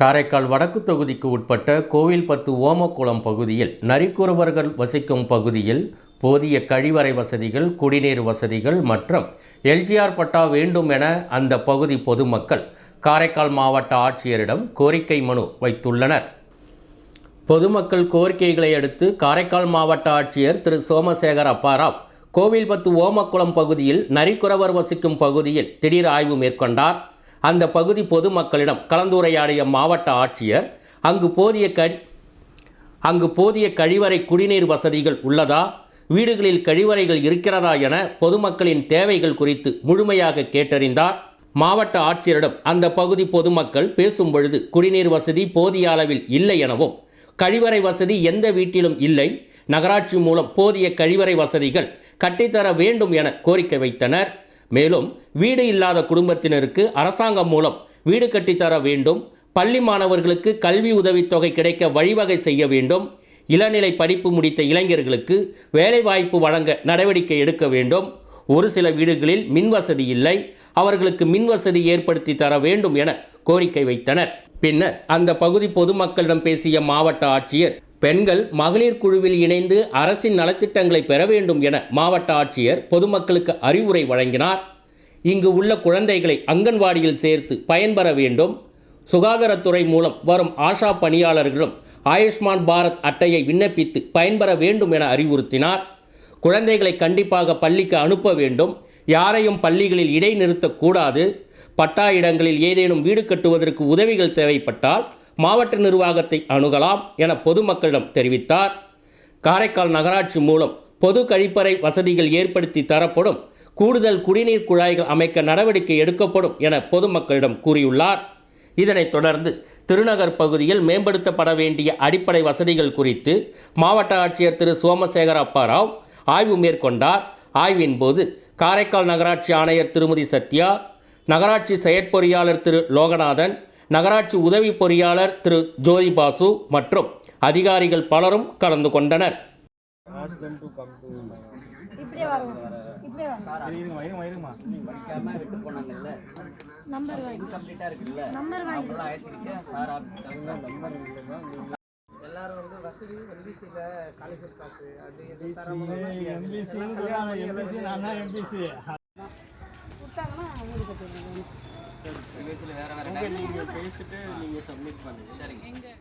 காரைக்கால் வடக்கு தொகுதிக்கு உட்பட்ட கோவில்பத்து ஓமக்குளம் பகுதியில் நரிக்குறவர்கள் வசிக்கும் பகுதியில் போதிய கழிவறை வசதிகள் குடிநீர் வசதிகள் மற்றும் எல்ஜிஆர் பட்டா வேண்டும் என அந்த பகுதி பொதுமக்கள் காரைக்கால் மாவட்ட ஆட்சியரிடம் கோரிக்கை மனு வைத்துள்ளனர். பொதுமக்கள் கோரிக்கைகளை அடுத்து காரைக்கால் மாவட்ட ஆட்சியர் திரு. சோமசேகர் அப்பாராவ் கோவில்பத்து ஓமக்குளம் பகுதியில் நரிக்குறவர் வசிக்கும் பகுதியில் திடீர் ஆய்வு மேற்கொண்டார். அந்த பகுதி பொதுமக்களிடம் கலந்துரையாடிய மாவட்ட ஆட்சியர் அங்கு போதிய கழி அங்கு போதிய கழிவறை குடிநீர் வசதிகள் உள்ளதா? வீடுகளில் கழிவறைகள் இருக்கிறதா என பொதுமக்களின் தேவைகள் குறித்து முழுமையாக கேட்டறிந்தார். மாவட்ட ஆட்சியரிடம் அந்த பகுதி பொதுமக்கள் பேசும் பொழுது குடிநீர் வசதி போதிய அளவில் இல்லை எனவும் கழிவறை வசதி எந்த வீட்டிலும் இல்லை நகராட்சி மூலம் போதிய கழிவறை வசதிகள் கட்டித்தர வேண்டும் என கோரிக்கை வைத்தனர். மேலும் வீடு இல்லாத குடும்பத்தினருக்கு அரசாங்கம் மூலம் வீடு கட்டித்தர வேண்டும். பள்ளி மாணவர்களுக்கு கல்வி உதவித்தொகை கிடைக்க வழிவகை செய்ய வேண்டும். இளநிலை படிப்பு முடித்த இளைஞர்களுக்கு வேலைவாய்ப்பு வழங்க நடவடிக்கை எடுக்க வேண்டும். ஒரு சில வீடுகளில் மின்வசதி இல்லை. அவர்களுக்கு மின் வசதி ஏற்படுத்தி தர வேண்டும் என கோரிக்கை வைத்தனர். பின்னர் அந்த பகுதி பொதுமக்களிடம் பேசிய மாவட்ட ஆட்சியர் பெண்கள் மகளிர் குழுவில் இணைந்து அரசின் நலத்திட்டங்களை பெற வேண்டும் என மாவட்ட ஆட்சியர் பொதுமக்களுக்கு அறிவுரை வழங்கினார். இங்கு உள்ள குழந்தைகளை அங்கன்வாடியில் சேர்த்து பயன்பெற வேண்டும். சுகாதாரத்துறை மூலம் வரும் ஆஷா பணியாளர்களும் ஆயுஷ்மான் பாரத் அட்டையை விண்ணப்பித்து பயன்பெற வேண்டும் என அறிவுறுத்தினார். குழந்தைகளை கண்டிப்பாக பள்ளிக்கு அனுப்ப வேண்டும். யாரையும் பள்ளிகளில் இடைநிறுத்தக்கூடாது. பட்டா இடங்களில் ஏதேனும் வீடு கட்டுவதற்கு உதவிகள் தேவைப்பட்டால் மாவட்ட நிர்வாகத்தை அணுகலாம் என பொதுமக்களிடம் தெரிவித்தார். காரைக்கால் நகராட்சி மூலம் பொது கழிப்பறை வசதிகள் ஏற்படுத்தி தரப்படும் கூடுதல் குடிநீர் குழாய்கள் அமைக்க நடவடிக்கை எடுக்கப்படும் என பொதுமக்களிடம் கூறியுள்ளார். இதனைத் தொடர்ந்து திருநகர் பகுதியில் மேம்படுத்தப்பட வேண்டிய அடிப்படை வசதிகள் குறித்து மாவட்ட ஆட்சியர் திரு. சோமசேகர் அப்பாராவ் ஆய்வு மேற்கொண்டார். ஆய்வின் போது காரைக்கால் நகராட்சி ஆணையர் திருமதி சத்யா நகராட்சி செயற்பொறியாளர் திரு. லோகநாதன் நகராட்சி உதவி பொறியாளர் திரு ஜோதி பாசு மற்றும் அதிகாரிகள் பலரும் கலந்து கொண்டனர். எல்லாரும் வந்து வசதி எம்பிசியில் ஸ்காலர்ஷிப் காசு அது எம்பிசி எம்பிசி நான் தான் எம்பிசி பேசிட்டு நீங்கள் சப்மிட் பண்ணுங்க. சரிங்க.